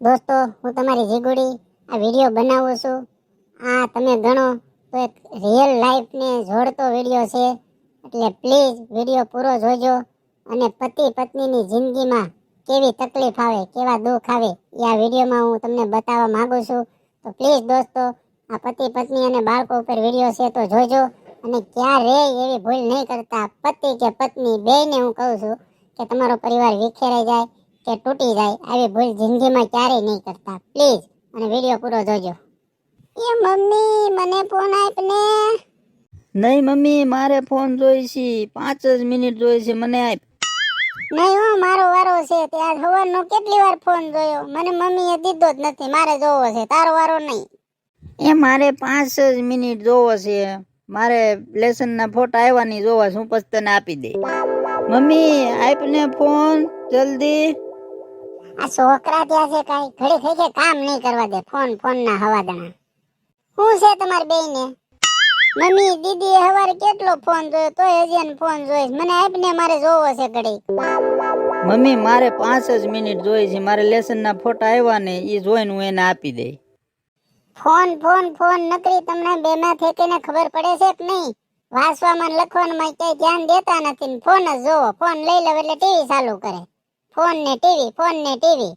દોસ્તો, હું તમારી જીગુડી આ વીડિયો બનાવું છું. આ તમે ગણો તો એક રિયલ લાઈફને જોડતો વીડિયો છે. એટલે પ્લીઝ વીડિયો પૂરો જોજો અને પતિ પત્નીની જિંદગીમાં કેવી તકલીફ આવે, કેવા દુઃખ આવે, એ આ વિડીયોમાં હું તમને બતાવવા માગું છું. તો પ્લીઝ દોસ્તો, આ પતિ પત્ની અને બાળકો ઉપર વીડિયો છે તો જોજો અને ક્યારે એવી ભૂલ નહીં કરતા પતિ કે પત્ની બેયને હું કહું છું કે તમારો પરિવાર વિખેરાઈ જાય કે તૂટી જાય આવી ભૂલ જિંદગીમાં ક્યારેય નહીં કરતા. પ્લીઝ અને વીડિયો પૂરો જોજો. એ મમ્મી મને ફોન આપને નહીં મમ્મી મારે ફોન જોઈશે પાંચ જ મિનિટ જોઈશે મને આપ. નહીં હો મારો વારો છે. ત્યાં આજ સવારનો કેટલી વાર ફોન જોયો? મને મમ્મીએ દીધો જ નથી. મારે જોવો છે. તારો વારો નહીં. એ મારે પાંચ જ મિનિટ જોવો છે. મારે લેસનના ફોટા આવ્યા નહીં જોવા. છે, હું પછી તને આપી દે મમ્મી આપને ફોન જલ્દી. આ છોકરા ત્યાં છે કઈ ઘડી થઈ કે કામ નહીં કરવા દે. ફોન ફોન ના હવાદણા શું છે તમારી બેયને? મમ્મી દીદી હવારે કેટલો ફોન જોયો? તો હજી ફોન જોઈશ મને આપને મારે જોવો છે ઘડી. મમ્મી મારે પાંચ જ મિનિટ જોઈ છે. મારે લેસન ના ફોટા આવ્યા ને એ જોઈને હું એને આપી દે ફોન ફોન ફોન નકરી તમને બે માં થેકીને ખબર પડે છે કે નહીં? વાંચવામાં લખવાનું લખવામાં ક્યાંય ધ્યાન દેતા નથી ફોન જ જોવો. ફોન લઈ લો એટલે ટીવી ચાલુ કરે. ફોન ને ટીવી ફોન ને ટીવી.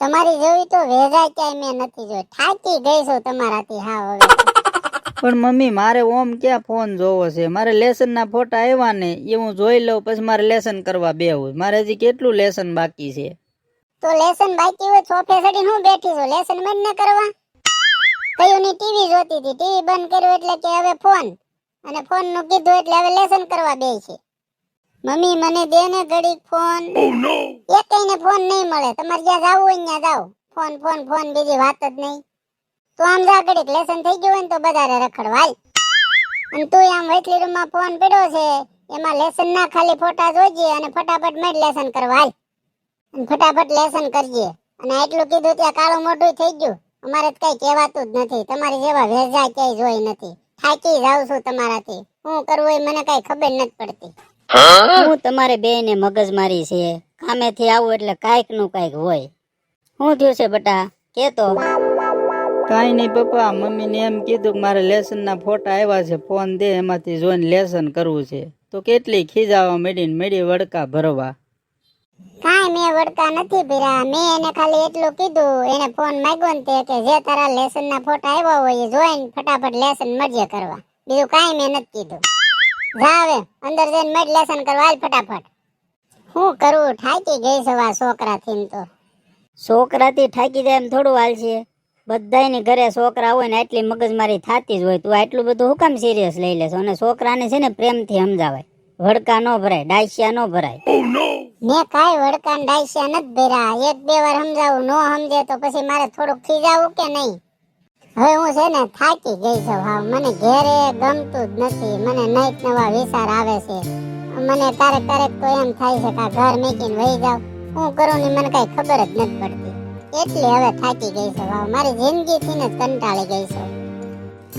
તમારી જેવી તો વેજા ક્યાંય મેં નથી જોઈ. થાકી ગઈ છું તમારાથી હા હવે. પણ મમ્મી મારે ઓમ ક્યાં ફોન જોવો છે? મારે લેસનના ફોટા આવ્યા ને એ હું જોઈ લઉં પછી મારે લેસન કરવા બેહવું મારે હજી કેટલું લેસન બાકી છે? તો લેસન બાકી હોય સોફે ચડીને હું બેઠી છું? લેસન બંધ ન કરવા? કયું ની ટીવી જોતી હતી. ટીવી બંધ કર્યું એટલે કે હવે ફોન. અને ફોનનું કીધું એટલે હવે લેસન કરવા બે છે. મમ્મી મને દે ને ઘડીક ફોન. એક ને. ફોન નહીં મળે. તમારે જ્યાં જાવું હોય ત્યાં જાવ ફોન ફોન ફોન બીજી વાત જ નહીં. તો આમ જા ઘડીક લેસન થઈ ગયું હોય ને તો બધારે રખડવાય અને તું આમ વૈટલી રૂમમાં ફોન પડ્યો છે એમાં લેસન ના ખાલી ફોટા જોઈજે અને ફટાફટ મેં લેસન કરવાય અને ફટાફટ લેસન કરજે. અને આટલું કીધું ત્યાં કાળું મોટું થઈ ગયું. અમારે તો કઈ કહેવાતું જ નથી. તમારી જેવા વેજા ક્યાંય જોઈ નથી. થાકી જાઉં છું તમારાથી. શું કરવું એ મને કઈ ખબર નથી પડતી. હું? તમારે બે ને મગજ મારી છે. કામેથી આવું એટલે કાઈકનું કાઈક હોય. શું થયું છે બટા? કેતો. કાંઈ નહીં પપ્પા મમ્મીને એમ કીધું કે મારે લેસનના ફોટા આવ્યા છે ફોન દે એમાંથી જોઈને લેસન કરવું છે. તો કેટલી ખીજાવા મેડીને મેડી વડકા ભરવા. કાઈ મેં વડકા નથી ભીરા મેં એને ખાલી એટલું કીધું એને ફોન માંગ્યો ને તે કે જે તારા લેસન ના ફોટા આવ્યા હોય એ જોઈને ફટાફટ લેસન મરજે કરવા. બીજું કાઈ મેં નથી કીધું. જા હવે અંદર જઈને મેડ લેસન કરવા હાલ ફટાફટ. હું કરું? થાકી ગઈ છે વા છોકરા થી તો. છોકરાથી થાકી જાય એમ થોડું હાલ છે. બધાયની ઘરે છોકરા હોય ને આટલી મગજમારી થતી જ હોય. તું આટલું બધું હું કામ સિરિયસ લઈ લેશો? અને છોકરાને છે ને પ્રેમથી સમજાવાય. વડકા ન ભરાય ડાયસિયા ન ભરાય. મેં કાંઈ વડકા ડાયસિયા નથી ભર્યા. એક બે વાર સમજાવું નો સમજે તો પછી મારે થોડુંક ખીજાવું કે નહીં? હવે હું છે ને થાકી ગઈ છું હા મને ઘેરે ગમતું જ નથી. મને નઈક નવા વિચાર આવે છે. મને ક્યારેક ક્યારેક તો એમ થાય છે કે ઘર મેકીને વહી જાવ. હું કરું ને મને કઈ ખબર જ નથી પડતી. એટલે હવે થાકી ગઈ છું હા મારી જિંદગીથી ને કંટાળી ગઈ છું.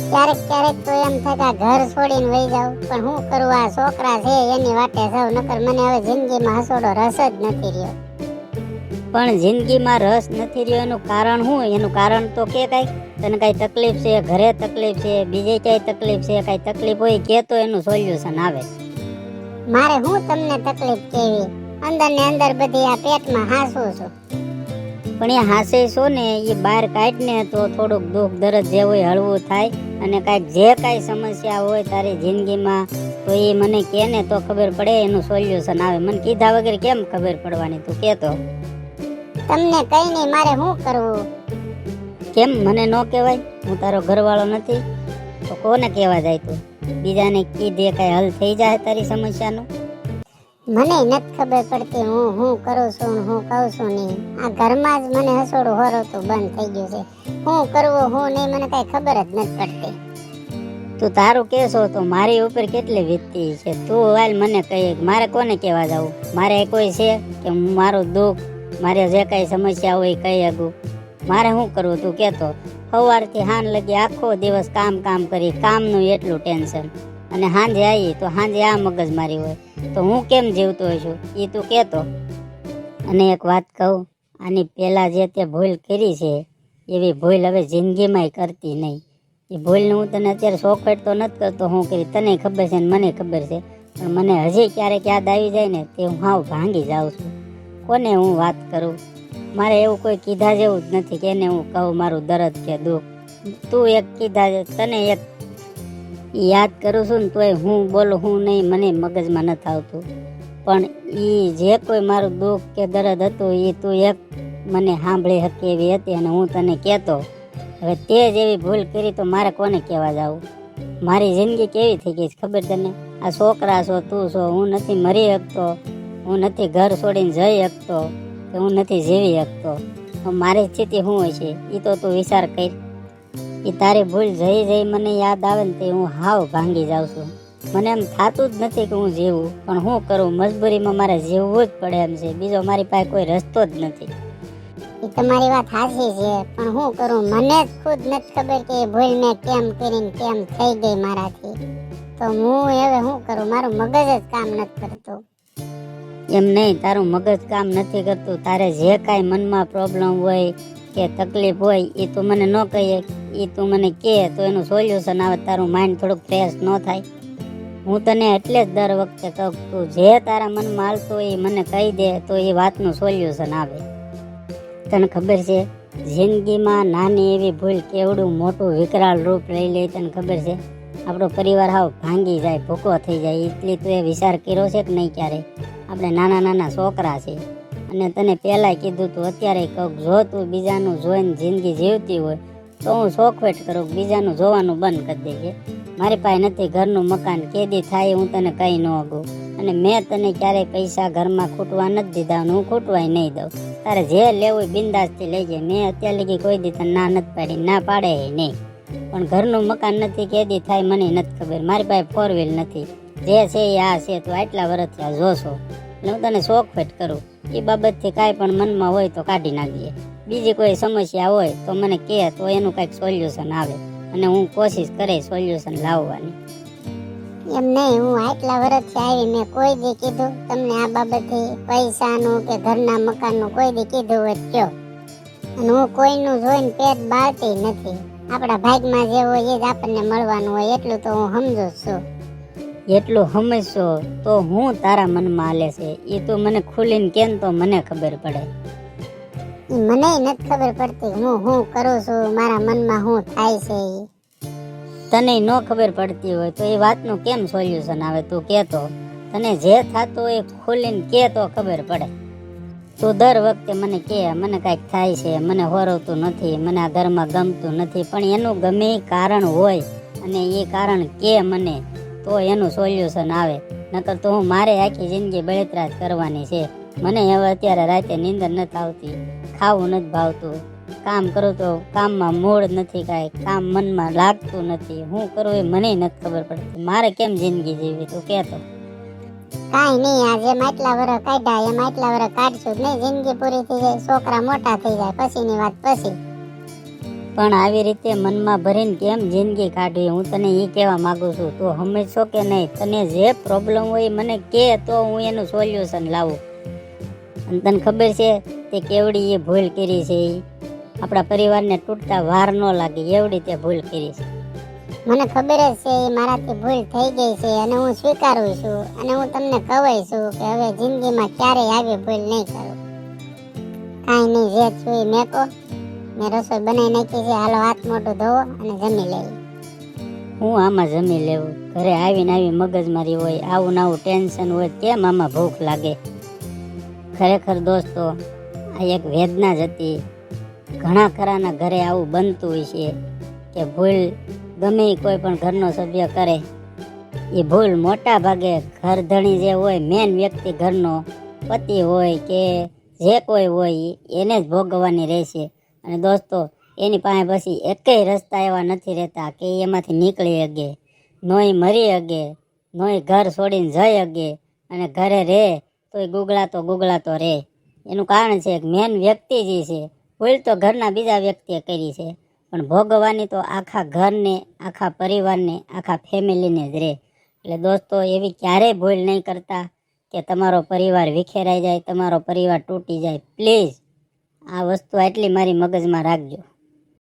ક્યારેક ક્યારેક તો એમ થાય કે ઘર છોડીને વહી જાવ. પણ હું કરું, આ છોકરા છે એની વાટે સૌ નકર મને હવે જિંદગીમાં હસોડો રસ જ નથી રહ્યો. પણ જિંદગીમાં રસ નથી રહ્યો એનું કારણ શું? એનું કારણ તો કે કાંઈ? તને કાંઈ તકલીફ છે? ઘરે તકલીફ છે? બીજે ક્યાંય તકલીફ છે? કાંઈ તકલીફ હોય કે તો એનું સોલ્યુશન આવે. મારે હું તમને તકલીફ કેવી? અંદર ને અંદર બધી આ પેટમાં હાસું છું. પણ એ હાસે છો ને? એ બહાર કાઢને તો થોડુંક દુઃખ દરદ જે હોય હળવું થાય અને કાંઈક જે કાંઈ સમસ્યા હોય તારી જિંદગીમાં તો એ મને કહે ને તો ખબર પડે એનું સોલ્યુશન આવે. મને કીધા વગર કેમ ખબર પડવાની? તું કહેતો તમને કઈ નહીં મારે શું કરવું? કેમ મને ન કહેવાય? હું તારો ઘરવાળો નથી. તો કોને કહેવા જાય તું? બીજાને કીધે કઈ હલ થઈ જાય તારી સમસ્યાનું? મને નથી ખબર પડતી હું હું કરું છું હું કહું છું નહીં. આ ઘરમાં જ મને હસોડું હોરોતું બંધ થઈ ગયું છે. હું કરવું હું નહીં મને કઈ ખબર જ નથી પડતી. તું તારું કહેશો તો મારી ઉપર કેટલી વીતતી છે? તું હાલ મને કહી મારે કોને કહેવા જવું? મારે કોઈ છે કે હું મારું દુઃખ મારે જે કાંઈ સમસ્યા હોય કહી શકું મારે શું કરવું તું કહેતો, સવારથી હાન લગી આખો દિવસ કામ કામ કરી, કામનું એટલું ટેન્શન. અને સાંજે આવી તો સાંજે આ મગજ મારી હોય. તો હું કેમ જીવતો છું એ તું કહેતો. અને એક વાત કહું, આની પહેલાં જે તે ભૂલ કરી છે, એવી ભૂલ હવે જિંદગીમાંય કરતી નહીં. એ ભૂલને હું તને અત્યારે શોખેટ તો નથી કરતો, હું કરી તને ખબર છે ને મને ખબર છે. પણ મને હજી ક્યારેક યાદ આવી જાય ને, તે હું હાવ ભાંગી જાઉં છું. કોને હું વાત કરું? મારે એવું કોઈ કીધા જેવું જ નથી કે એને હું કહું મારું દર્દ કે દુઃખ. તું એક કીધા તને એક યાદ કરું છું ને તોય હું બોલું, હું નહીં, મને મગજમાં નથી આવતું. પણ એ જે કોઈ મારું દુઃખ કે દર્દ હતું એ તું એક મને સાંભળી શકે એવી હતી અને હું તને કહેતો. હવે તે જ એવી ભૂલ કરી તો મારે કોને કહેવા જાવું? મારી જિંદગી કેવી થઈ ગઈ ખબર તને? આ છોકરા છો, તું છો, હું નથી, મરી શકતો. હું નથી ઘર છોડીને જઈ શકતો કે હું નથી જીવી શકતો. મારી સ્થિતિ શું હોય છે? એ તો તું વિચાર કર. એ તારી ભૂલ જઈ જઈ મને યાદ આવે ને તે હું હાવ ભાંગી જાઉં છું. મને એમ થતું જ નથી કે હું જીવું, પણ શું કરું? મજબૂરીમાં મારે જીવવું જ પડે એમ છે. બીજો મારી પાસે કોઈ રસ્તો જ નથી. એ તમારી વાત સાચી છે, પણ હું કરું? મને જ ખુદ નથી ખબર કે ભૂલ મેં કેમ કરીને કેમ થઈ ગઈ મારાથી. તો હું હવે શું કરું? મારું મગજ જ કામ નથી કરતું. એમ નહીં, તારું મગજ કામ નથી કરતું. તારે જે કાંઈ મનમાં પ્રોબ્લેમ હોય કે તકલીફ હોય, એ તું મને ન કહીએ એ તું મને કહે, તો એનું સોલ્યુશન આવે, તારું માઇન્ડ થોડુંક ફ્રેશ ન થાય. હું તને એટલે જ દર વખતે કહું તું જે તારા મનમાં હાલતો એ મને કહી દે, તો એ વાતનું સોલ્યુશન આવે. તને ખબર છે, જિંદગીમાં નાની એવી ભૂલ કેવડું મોટું વિકરાળ રૂપ લઈ લે, તને ખબર છે? આપણો પરિવાર હાવ ભાંગી જાય ભૂકો થઈ જાય, એટલી તું એ વિચાર કર્યો છે કે નહીં ક્યારે આપણે નાના નાના છોકરા છે. અને તને પહેલાં કીધું તું, અત્યારે કહું જો તું બીજાનું જોઈને જિંદગી જીવતી હોય, તો હું શોખવેટ કરું બીજાનું જોવાનું બંધ કરી દેજે. મારી પાસે નથી ઘરનું મકાન, કેદી થાય હું તને કંઈ ન અગું અને મેં તને ક્યારેય પૈસા ઘરમાં ખૂટવા નથી દીધા હું ખૂટવાય નહીં દઉં. તારે જે લેવું બિંદાસથી લઈ જાય મેં અત્યાર લગી કોઈ દી તને ના નથી પાડી, ના પાડે નહીં. પણ ઘરનું મકાન નથી, કેદી થાય મને નથી ખબર. મારી પાસે ફોર વ્હીલ નથી. જે છે એ આ છે, તું આટલા વર્ષથી આ જોશો. એટલે હું તને શોખ ફેટ કરું. એ બાબતથી કાંઈ પણ મનમાં હોય તો કાઢી નાખીએ બીજી કોઈ સમસ્યા હોય તો મને કહે, તો એનું કંઈક સોલ્યુશન આવે. અને હું કોશિશ કરે સોલ્યુશન લાવવાની. એમ નહીં, હું આટલા વર્ષથી આવી મેં કોઈ દી કીધું. તમને આ બાબતે પૈસાનું કે ઘરના મકાનનું કોઈ દી કીધું હોય કયો. અને હું કોઈનું જોઈને પેટ બાળતી નથી. આપણા ભાગમાં જે હોય એ જ આપણને મળવાનું હોય, એટલું તો હું સમજુ છું. એટલું સમજશો તો હું તારા મનમાં હાલે છે એ તું મને ખુલીને કેમ તો મને ખબર પડે? મને નથી ખબર પડતી હું હું કરું છું મારા મનમાં શું થાય છે. તને ન ખબર પડતી હોય તો એ વાતનું કેમ સોલ્યુશન આવે તું કહેતો તને જે થતું હોય ખોલીને કે તો ખબર પડે. તું દર વખતે મને કે મને કાંઈક થાય છે મને હોરવતું નથી મને આ ઘરમાં ગમતું નથી પણ એનું ગમે કારણ હોય અને એ કારણ કે મને. તો એનું સોલ્યુશન આવે. નકર તો હું મારે આખી જિંદગી બળતરા જ કરવાની છે. મને હવે અત્યારે રાતે નીંદર નથી આવતી. ખાવું નથી ભાવતું. કામ કરું તો કામમાં મૂળ નથી કાંઈ. કામ મનમાં લાગતું નથી. હું કરું એ મને નથી ખબર પડતી. મારે કેમ જિંદગી જીવી તું કહેતો કાંઈ નહીં આ જેમ આટલા વર્ષ કાઢ્યા, એમ આટલા વર્ષ કાઢશું. નહીં જિંદગી પૂરી થઈ જાય, છોકરા મોટા થઈ જાય, પછીની વાત પછી. પણ આવી રીતે મનમાં ભરીને કેમ જિંદગી કાઢવી? હું તને એ કહેવા માગું છું, તું સમજશો કે નહીં? તને જે પ્રોબ્લેમ હોય મને કે, તો હું એનું સોલ્યુશન લાવું. અને તને ખબર છે, તે કેવડી એ ભૂલ કરી છે એ આપણા પરિવારને તૂટતા વાર ન લાગે, એવડી તે ભૂલ કરી છે. મને ખબર જ છે એ મારાથી ભૂલ થઈ ગઈ છે અને હું સ્વીકારું છું અને હું તમને કહેવાય છું કે હવે જિંદગીમાં ક્યારેય આવી ભૂલ નહીં કરું. કાંઈ નહીં, જે છું એ મેકો મેં રસોઈ બનાવી નાખી છે. હાલો હાથ મોઢું ધોવો અને જમી લેવી હું આમાં જમી લેવું? ઘરે આવીને આવી મગજમારી હોય, આવું આવું ટેન્શન હોય, કેમ આમાં ભૂખ લાગે? ખરેખર દોસ્તો, આ એક વેદના જ હતી. ઘણા ખરાના ઘરે આવું બનતું હોય છે કે ભૂલ ગમે કોઈ પણ ઘરનો સભ્ય કરે. એ ભૂલ મોટા ભાગે ઘરધણી જે હોય મેન વ્યક્તિ ઘરનો પતિ હોય કે જે કોઈ હોય એને જ ભોગવવાની રહેશે. અને દોસ્તો, એની પાસે પછી એકેય રસ્તા એવા નથી રહેતા કે એમાંથી નીકળી શકે નોય મરી શકે નોય ઘર છોડીને જઈ શકે અને ઘરે રહે, તોય ગુગળાતો ગુગળાતો રહે. એનું કારણ છે એક મેન વ્યક્તિ જે છે, ભૂલ તો ઘરના બીજા વ્યક્તિએ કરી છે, પણ ભોગવવાની તો આખા ઘરને, આખા પરિવારને, આખા ફેમિલીને જ રહે. એટલે દોસ્તો, એવી ક્યારેય ભૂલ નહીં કરતા કે તમારો પરિવાર વિખેરાઈ જાય, તમારો પરિવાર તૂટી જાય. પ્લીઝ આ વસ્તુ આટલી મારી મગજમાં રાખજો.